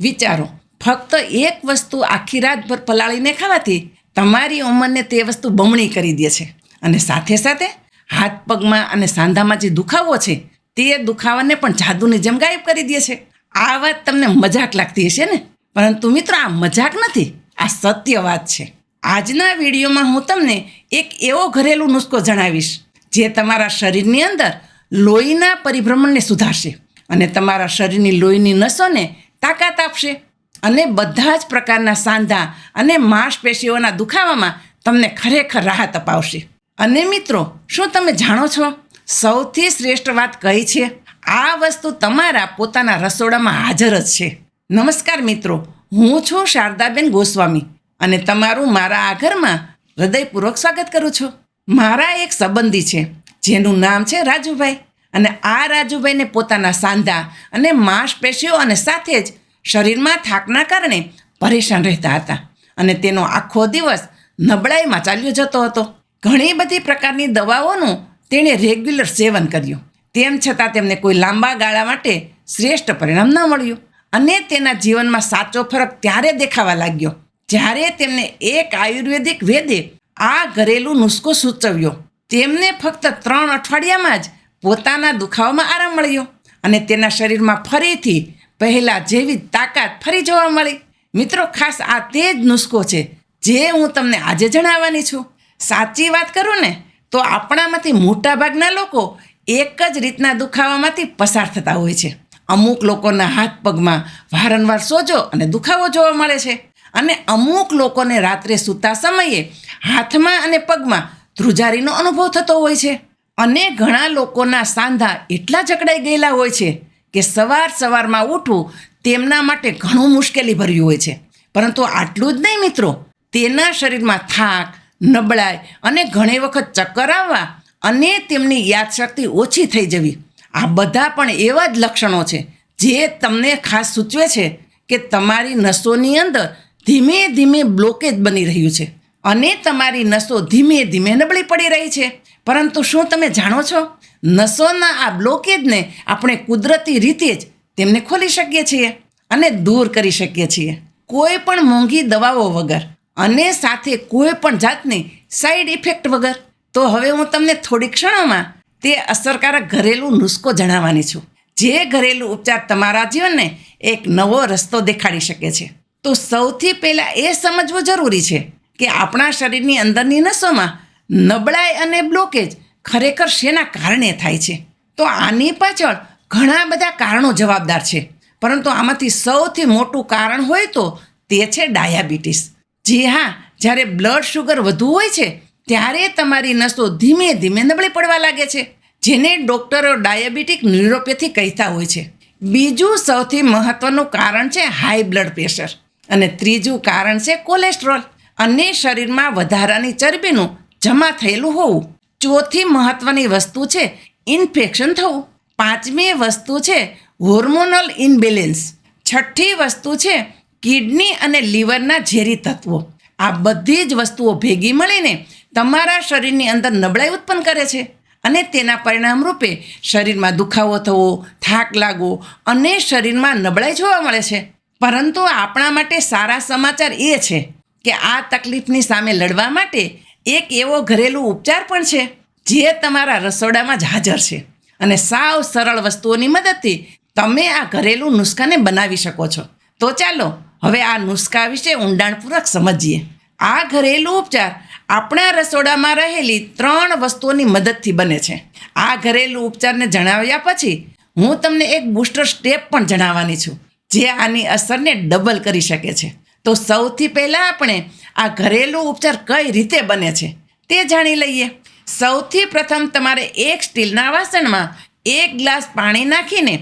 વિચારો, ફક્ત એક વસ્તુ આખી રાતભર પલાળીને ખાવાથી તમારી ઉંમરને તે વસ્તુ બમણી કરી દે છે. અને સાથે સાથે હાથ પગમાં અને સાંધામાં જે દુખાવો છે, તે દુખાવાને પણ જાદુની જેમ ગાયબ કરી દે છે. આ વાત તમને મજાક લાગતી હશે ને? પરંતુ મિત્રો, આ મજાક નથી, આ સત્ય વાત છે. આજના વિડીયોમાં હું તમને એક એવો ઘરેલું નુસ્ખો જણાવીશ, જે તમારા શરીરની અંદર લોહીના પરિભ્રમણને સુધારશે. અને તમારા શરીરની લોહીની નસોને તાકાત આપશે. અને બધા જ પ્રકારના સાંધા અને માંસપેશીઓના દુખાવામાં તમને ખરેખર રાહત અપાવશે. અને મિત્રો, શું તમે જાણો છો? સૌથી શ્રેષ્ઠ વાત કઈ છે? આ વસ્તુ તમારા પોતાના રસોડામાં હાજર જ છે. નમસ્કાર મિત્રો, હું છું શારદાબેન ગોસ્વામી અને તમારું મારા આ ઘરમાં હૃદયપૂર્વક સ્વાગત કરું છું. મારા એક સંબંધી છે, જેનું નામ છે રાજુભાઈ. અને આ રાજુભાઈને પોતાના સાંધા અને માંસપેશીઓ અને સાથે જ શરીરમાં થાકના કારણે પરેશાન રહેતા હતા. અને તેનો આખો દિવસ નબળાઈમાં ચાલ્યો જતો હતો. ઘણી બધી પ્રકારની દવાઓનું તેણે રેગ્યુલર સેવન કર્યું. તેમ છતાં તેમને કોઈ લાંબા ગાળા માટે શ્રેષ્ઠ પરિણામ ન મળ્યું. અને તેના જીવનમાં સાચો ફરક ત્યારે દેખાવા લાગ્યો, જ્યારે તેમને એક આયુર્વેદિક વેદે આ ઘરેલું નુસ્ખો સૂચવ્યો. તેમને ફક્ત ત્રણ અઠવાડિયામાં જ પોતાના દુખાવામાં આરામ મળ્યો અને તેના શરીરમાં ફરીથી પહેલાં જેવી તાકાત ફરી જોવા મળી. મિત્રો, ખાસ આ તે જ નુસ્ખો છે જે હું તમને આજે જણાવવાની છું. સાચી વાત કરું ને, તો આપણામાંથી મોટાભાગના લોકો એક જ રીતના દુખાવામાંથી પસાર થતા હોય છે. અમુક લોકોના હાથ પગમાં વારંવાર સોજો અને દુખાવો જોવા મળે છે અને અમુક લોકોને રાત્રે સૂતા સમયે હાથમાં અને પગમાં ધ્રુજારીનો અનુભવ થતો હોય છે. અને ઘણા લોકોના સાંધા એટલા જકડાઈ ગયેલા હોય છે કે સવાર સવારમાં ઉઠવું તેમના માટે ઘણું મુશ્કેલી ભર્યું હોય છે. પરંતુ આટલું જ નહીં મિત્રો. તેના શરીરમાં થાક, નબળાઈ અને ઘણી વખત ચક્કર આવવા અને તેમની યાદશક્તિ ઓછી થઈ જવી. આ બધા પણ એવા જ લક્ષણો છે જે તમને ખાસ સૂચવે છે કે તમારી નસોની અંદર ધીમે ધીમે બ્લોકેજ બની રહ્યું છે. અને તમારી નસો ધીમે ધીમે નબળી પડી રહી છે. પરંતુ શું તમે જાણો છો? નસોના આ બ્લોકેજને આપણે કુદરતી રીતે જ તેમને ખોલી શકીએ છીએ અને દૂર કરી શકીએ છીએ. કોઈ પણ મોંઘી દવાઓ વગર અને સાથે કોઈ પણ જાતની સાઈડ ઇફેક્ટ વગર. તો હવે હું તમને થોડી ક્ષણોમાં તે અસરકારક ઘરેલું નુસ્ખો જણાવવાની છું. જે ઘરેલું ઉપચાર તમારા જીવનને એક નવો રસ્તો દેખાડી શકે છે. તો સૌથી પહેલાં એ સમજવું જરૂરી છે કે આપણા શરીરની અંદરની નસોમાં નબળાઈ અને બ્લોકેજ ખરેખર શેના કારણે થાય છે? તો આની પાછળ ઘણા બધા કારણો જવાબદાર છે. પરંતુ આમાંથી સૌથી મોટું કારણ હોય તો તે છે ડાયાબિટીસ. જી હા, જ્યારે બ્લડ શુગર વધુ હોય છે, ત્યારે તમારી નસો ધીમે ધીમે નબળી પડવા લાગે છે, જેને ડૉક્ટરો ડાયાબિટીક ન્યુરોપેથી કહેતા હોય છે. બીજું સૌથી મહત્ત્વનું કારણ છે હાઈ બ્લડ પ્રેશર અને ત્રીજું કારણ છે કોલેસ્ટ્રોલ અને શરીરમાં વધારાની ચરબીનું જમા થયેલું હોવું ચોથી મહત્ત્વની વસ્તુ છે ઇન્ફેક્શન થવું. પાંચમી વસ્તુ છે હોર્મોનલ ઇનબેલેન્સ. છઠ્ઠી વસ્તુ છે કિડની અને લીવરના ઝેરી તત્વો. આ બધી જ વસ્તુઓ ભેગી મળીને તમારા શરીરની અંદર નબળાઈ ઉત્પન્ન કરે છે અને તેના પરિણામ રૂપે શરીરમાં દુખાવો થવો, થાક લાગવો અને શરીરમાં નબળાઈ જોવા મળે છે. પરંતુ આપણા માટે સારા સમાચાર એ છે કે આ તકલીફની સામે લડવા માટે એક એવો ઘરેલું ઉપચાર પણ છે, જે તમારા રસોડામાં જ હાજર છે. અને સાવ સરળ વસ્તુઓની મદદથી તમે આ ઘરેલું નુસ્ખાને બનાવી શકો છો. તો ચાલો, હવે આ નુસ્ખા વિશે ઊંડાણપૂર્વક સમજીએ. આ ઘરેલું ઉપચાર આપણા રસોડામાં રહેલી ત્રણ વસ્તુઓની મદદથી બને છે. આ ઘરેલું ઉપચારને જણાવ્યા પછી હું તમને એક બૂસ્ટર સ્ટેપ પણ જણાવવાની છું, જે આની અસરને ડબલ કરી શકે છે. તો સૌથી પહેલાં આપણે આ ઘરેલું ઉપચાર કઈ રીતે બને છે તે જાણી લઈએ. સૌથી પ્રથમ તમારે એક સ્ટીલના વાસણમાં એક ગ્લાસ પાણી નાખીને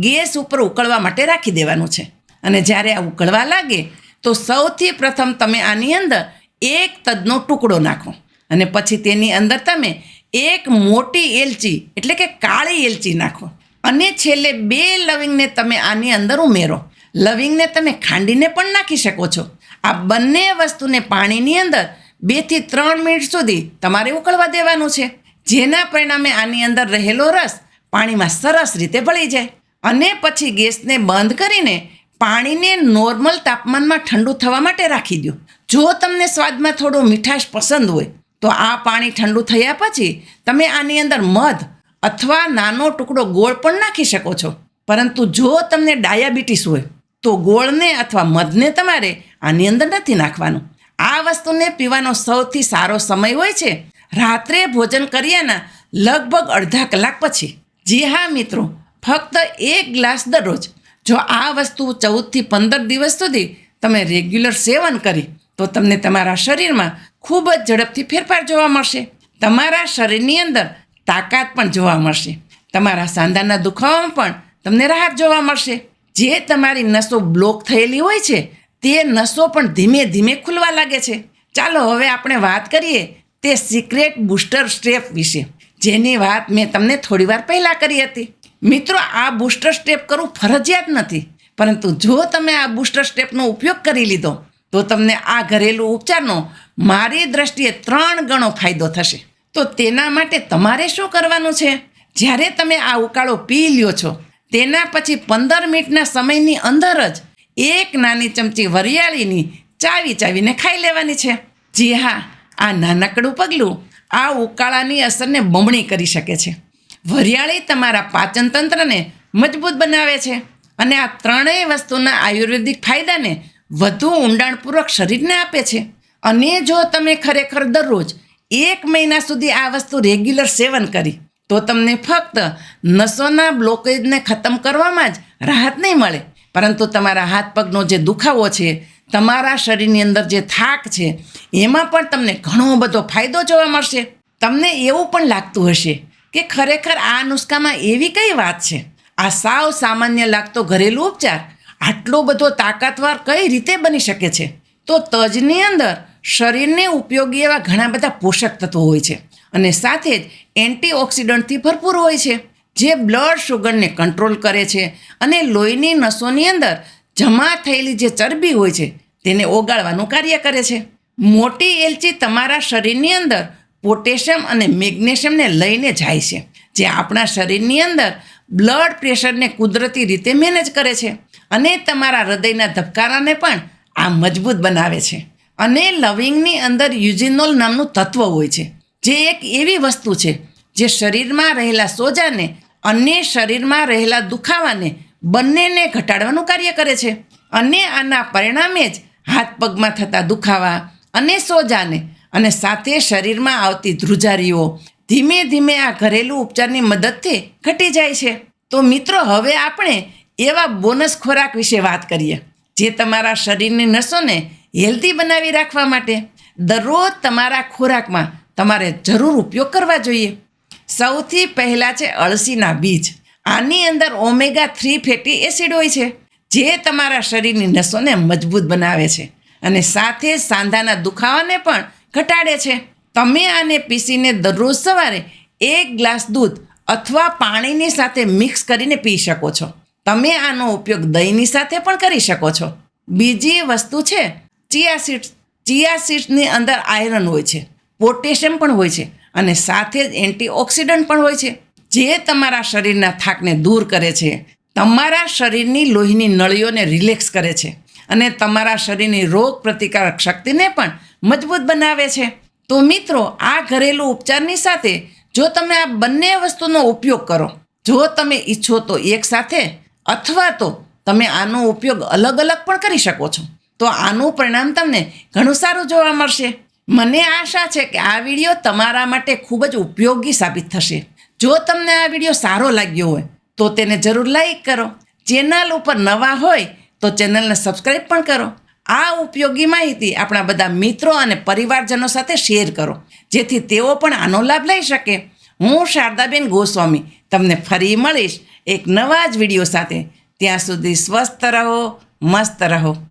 ગેસ ઉપર ઉકળવા માટે રાખી દેવાનું છે. અને જ્યારે આ ઉકળવા લાગે, તો સૌથી પ્રથમ તમે આની અંદર એક તજનો ટુકડો નાખો. અને પછી તેની અંદર તમે એક મોટી એલચી, એટલે કે કાળી એલચી નાખો. અને છેલ્લે બે લવિંગને તમે આની અંદર ઉમેરો. લવિંગને તમે ખાંડીને પણ નાખી શકો છો. આ બંને વસ્તુને પાણીની અંદર બેથી ત્રણ મિનિટ સુધી તમારે ઉકળવા દેવાનું છે. જેના પરિણામે આની અંદર રહેલો રસ પાણીમાં સરસ રીતે ભળી જાય. અને પછી ગેસને બંધ કરીને પાણીને નોર્મલ તાપમાનમાં ઠંડુ થવા માટે રાખી દો. જો તમને સ્વાદમાં થોડો મીઠાશ પસંદ હોય, તો આ પાણી ઠંડુ થયા પછી તમે આની અંદર મધ અથવા નાનો ટુકડો ગોળ પણ નાખી શકો છો. પરંતુ જો તમને ડાયાબિટીસ હોય તો ગોળને અથવા મધને તમારે આની અંદર નથી નાખવાનું. આ વસ્તુને પીવાનો સૌથી સારો સમય હોય છે રાત્રે ભોજન કર્યાના લગભગ અડધા કલાક પછી. જી હા, મિત્રો, ફક્ત એક ગ્લાસ દરરોજ. જો આ વસ્તુ ચૌદથી પંદર દિવસ સુધી તમે રેગ્યુલર સેવન કરી, તો તમને તમારા શરીરમાં ખૂબ જ ઝડપથી ફેરફાર જોવા મળશે. તમારા શરીરની અંદર તાકાત પણ જોવા મળશે. તમારા સાંધાના દુખાવામાં પણ તમને રાહત જોવા મળશે. જે તમારી નસો બ્લોક થયેલી હોય છે, તે નસો પણ ધીમે ધીમે ખુલવા લાગે છે. ચાલો હવે આપણે વાત કરીએ તે સિક્રેટ બૂસ્ટર સ્ટેપ વિશે. જેની વાત મેં તમને થોડી વાર પહેલાં કરી હતી. મિત્રો, આ બૂસ્ટર સ્ટેપ કરવું ફરજિયાત નથી, પરંતુ જો તમે આ બૂસ્ટર સ્ટેપનો ઉપયોગ કરી લીધો, તો તમને આ ઘરેલું ઉપચારનો મારી દ્રષ્ટિએ ત્રણ ગણો ફાયદો થશે. તો તેના માટે તમારે શું કરવાનું છે? જ્યારે તમે આ ઉકાળો પી લ્યો છો તેના પછી પંદર મિનિટના સમયની અંદર જ એક નાની ચમચી વરિયાળીની ચાવી ચાવીને ખાઈ લેવાની છે. જી હા, આ નાનકડું પગલું આ ઉકાળાની અસરને બમણી કરી શકે છે. વરિયાળી તમારા પાચનતંત્રને મજબૂત બનાવે છે અને આ ત્રણેય વસ્તુના આયુર્વેદિક ફાયદાને વધુ ઊંડાણપૂર્વક શરીરને આપે છે. અને જો તમે ખરેખર દરરોજ એક મહિના સુધી આ વસ્તુ રેગ્યુલર સેવન કરી તો તમને ફક્ત નસોના બ્લોકેજને ખતમ કરવામાં જ રાહત નહીં મળે. પરંતુ તમારા હાથ પગનો જે દુખાવો છે, તમારા શરીરની અંદર જે થાક છે, એમાં પણ તમને ઘણો બધો ફાયદો જોવા મળશે. તમને એવું પણ લાગતું હશે કે ખરેખર આ નુસ્ખામાં એવી કઈ વાત છે? આ સાવ સામાન્ય લાગતો ઘરેલું ઉપચાર આટલો બધો તાકાતવાર કઈ રીતે બની શકે છે? તો તજની અંદર શરીરને ઉપયોગી એવા ઘણા બધા પોષક તત્વો હોય છે. અને સાથે જ એન્ટીઓક્સિડન્ટથી ભરપૂર હોય છે, જે બ્લડ શુગરને કંટ્રોલ કરે છે અને લોહીની નસોની અંદર જમા થયેલી જે ચરબી હોય છે, તેને ઓગાળવાનું કાર્ય કરે છે. મોટી એલચી તમારા શરીરની અંદર પોટેશિયમ અને મેગ્નેશિયમને લઈને જાય છે, જે આપણા શરીરની અંદર બ્લડ પ્રેશરને કુદરતી રીતે મેનેજ કરે છે અને તમારા હૃદયના ધબકારાને પણ આ મજબૂત બનાવે છે. અને લવિંગની અંદર યુઝિનોલ નામનું તત્વ હોય છે જે એક એવી વસ્તુ છે, જે શરીરમાં રહેલા સોજાને અને શરીરમાં રહેલા દુખાવાને બંનેને ઘટાડવાનું કાર્ય કરે છે. અને આના પરિણામે જ હાથ પગમાં થતા દુખાવા અને સોજાને અને સાથે શરીરમાં આવતી ધ્રુજારીઓ ધીમે ધીમે આ ઘરેલું ઉપચારની મદદથી ઘટી જાય છે. તો મિત્રો, હવે આપણે એવા બોનસ ખોરાક વિશે વાત કરીએ, જે તમારા શરીરની નસોને હેલ્ધી બનાવી રાખવા માટે. દરરોજ તમારા ખોરાકમાં તમારે જરૂર ઉપયોગ કરવા જોઈએ. સૌથી પહેલાં છે અળસીના બીજ. આની અંદર ઓમેગા થ્રી ફેટી એસિડ હોય છે, જે તમારા શરીરની નસોને મજબૂત બનાવે છે અને સાથે સાંધાના દુખાવાને પણ ઘટાડે છે. તમે આને પીસીને દરરોજ સવારે એક ગ્લાસ દૂધ અથવા પાણીની સાથે મિક્સ કરીને પી શકો છો. તમે આનો ઉપયોગ દહીંની સાથે પણ કરી શકો છો. બીજી વસ્તુ છે, ચિયા સીડ્સ. ચિયા સીડ્સની અંદર આયરન હોય છે. પોટેશિયમ પણ હોય છે અને સાથે જ એન્ટીઓક્સિડન્ટ પણ હોય છે. જે તમારા શરીરના થાકને દૂર કરે છે, તમારા શરીરની લોહીની નળીઓને રિલેક્સ કરે છે અને તમારા શરીરની રોગ પ્રતિકારક શક્તિને પણ મજબૂત બનાવે છે. તો મિત્રો, આ ઘરેલું ઉપચારની સાથે જો તમે આ બંને વસ્તુનો ઉપયોગ કરો, જો તમે ઈચ્છો તો એક સાથે અથવા તો તમે આનો ઉપયોગ અલગ અલગ પણ કરી શકો છો. તો આનું પરિણામ તમને ઘણું સારું જોવા મળશે. મને આશા છે કે આ વીડિયો તમારા માટે ખૂબ જ ઉપયોગી સાબિત થશે. જો તમને આ વીડિયો સારો લાગ્યો હોય, તો તેને જરૂર લાઈક કરો. ચેનલ ઉપર નવા હોય, તો ચેનલને સબસ્ક્રાઈબ પણ કરો. આ ઉપયોગી માહિતી આપણા બધા મિત્રો અને પરિવારજનો સાથે શેર કરો, જેથી તેઓ પણ આનો લાભ લઈ શકે. હું શારદાબેન ગોસ્વામી તમને ફરી મળીશ એક નવા જ વીડિયો સાથે. ત્યાં સુધી સ્વસ્થ રહો, મસ્ત રહો.